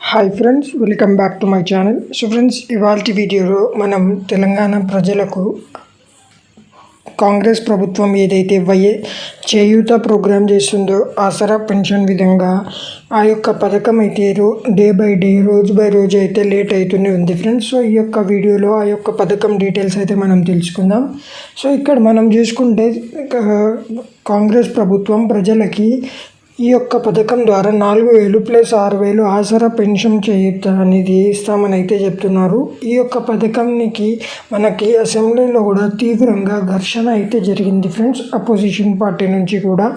Hi friends welcome back to my channel so friends ఇవాళ వీడియోలో మనం తెలంగాణ ప్రజలకు కాంగ్రెస్ ప్రభుత్వం ఏదైతే వయ చేయూత ప్రోగ్రామ్ చేస్తుందో ఆసరా పెన్షన్ విధంగా ఆ యొక్క పథకం అయితే రో డే బై డే రోజు బై రోజు అయితే లేట్ అవుతూనే ఉంది ఫ్రెండ్స్ సో ఈ యొక్క వీడియోలో ఆ యొక్క పథకం డీటెయిల్స్ అయితే మనం తెలుసుకుందాం. సో ఇక్కడ మనం చూసుకుంటే కాంగ్రెస్ ప్రభుత్వం ప్రజలకి ఈ యొక్క పథకం ద్వారా నాలుగు వేలు ప్లస్ ఆరు వేలు ఆసరా పెన్షన్ చేయుత అనేది ఇస్తామని అయితే చెప్తున్నారు. ఈ యొక్క పథకానికి మనకి అసెంబ్లీలో కూడా తీవ్రంగా ఘర్షణ అయితే జరిగింది ఫ్రెండ్స్ అపోజిషన్ పార్టీ నుంచి కూడా.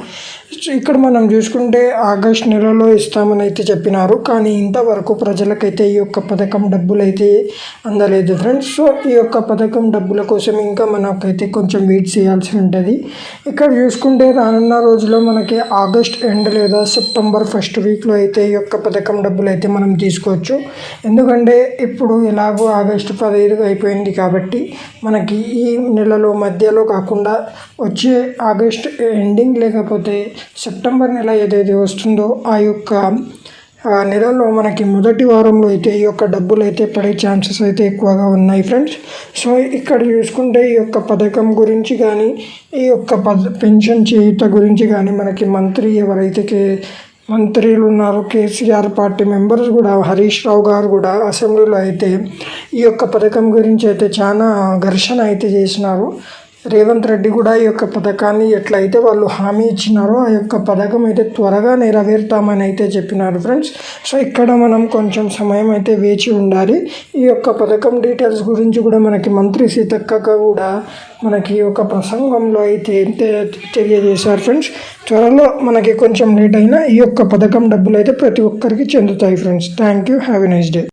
సో ఇక్కడ మనం చూసుకుంటే ఆగస్ట్ నెలలో ఇస్తామని అయితే చెప్పినారు. కానీ ఇంతవరకు ప్రజలకైతే ఈ యొక్క పథకం డబ్బులు అయితే అందలేదు ఫ్రెండ్స్. సో ఈ యొక్క పథకం డబ్బుల కోసం ఇంకా మనకైతే కొంచెం వెయిట్ చేయాల్సి ఉంటుంది. ఇక్కడ చూసుకుంటే రానున్న రోజుల్లో మనకి ఆగస్ట్ ఎండ్ లేదా సెప్టెంబర్ ఫస్ట్ వీక్లో అయితే ఈ యొక్క పథకం డబ్బులు అయితే మనం తీసుకోవచ్చు. ఎందుకంటే ఇప్పుడు ఎలాగో ఆగస్టు పదహైదు అయిపోయింది కాబట్టి మనకి ఈ నెలలో మధ్యలో కాకుండా వచ్చే ఆగస్ట్ ఎండింగ్ లేకపోతే సెప్టెంబర్ నెల ఏదైతే వస్తుందో ఆ యొక్క ఆ నెలలో మనకి మొదటి వారంలో అయితే ఈ యొక్క డబ్బులు అయితే పడే ఛాన్సెస్ అయితే ఎక్కువగా ఉన్నాయి ఫ్రెండ్స్. సో ఇక్కడ చూసుకుంటే ఈ యొక్క పథకం గురించి కానీ ఈ యొక్క పద పెన్షన్ చేయుత గురించి కానీ మనకి మంత్రి ఎవరైతే కే మంత్రులు ఉన్నారు కేసీఆర్ పార్టీ మెంబర్స్ కూడా హరీష్ రావు గారు కూడా అసెంబ్లీలో అయితే ఈ యొక్క పథకం గురించి అయితే చాలా ఘర్షణ అయితే చేసినారు. రేవంత్ రెడ్డి కూడా ఈ యొక్క పథకాన్ని ఎట్లయితే వాళ్ళు హామీ ఇచ్చినారో ఆ యొక్క పథకం అయితే త్వరగా నెరవేరుతామని అయితే చెప్పినారు ఫ్రెండ్స్. సో ఇక్కడ మనం కొంచెం సమయం అయితే వేచి ఉండాలి. ఈ యొక్క పథకం డీటెయిల్స్ గురించి కూడా మనకి మంత్రి సీతక్క కూడా మనకి ఒక ప్రసంగంలో అయితే తెలియజేశారు ఫ్రెండ్స్. త్వరలో మనకి కొంచెం లేట్ అయినా ఈ యొక్క పథకం డబ్బులు అయితే ప్రతి ఒక్కరికి చెందుతాయి friends. Thank you. Have a nice day.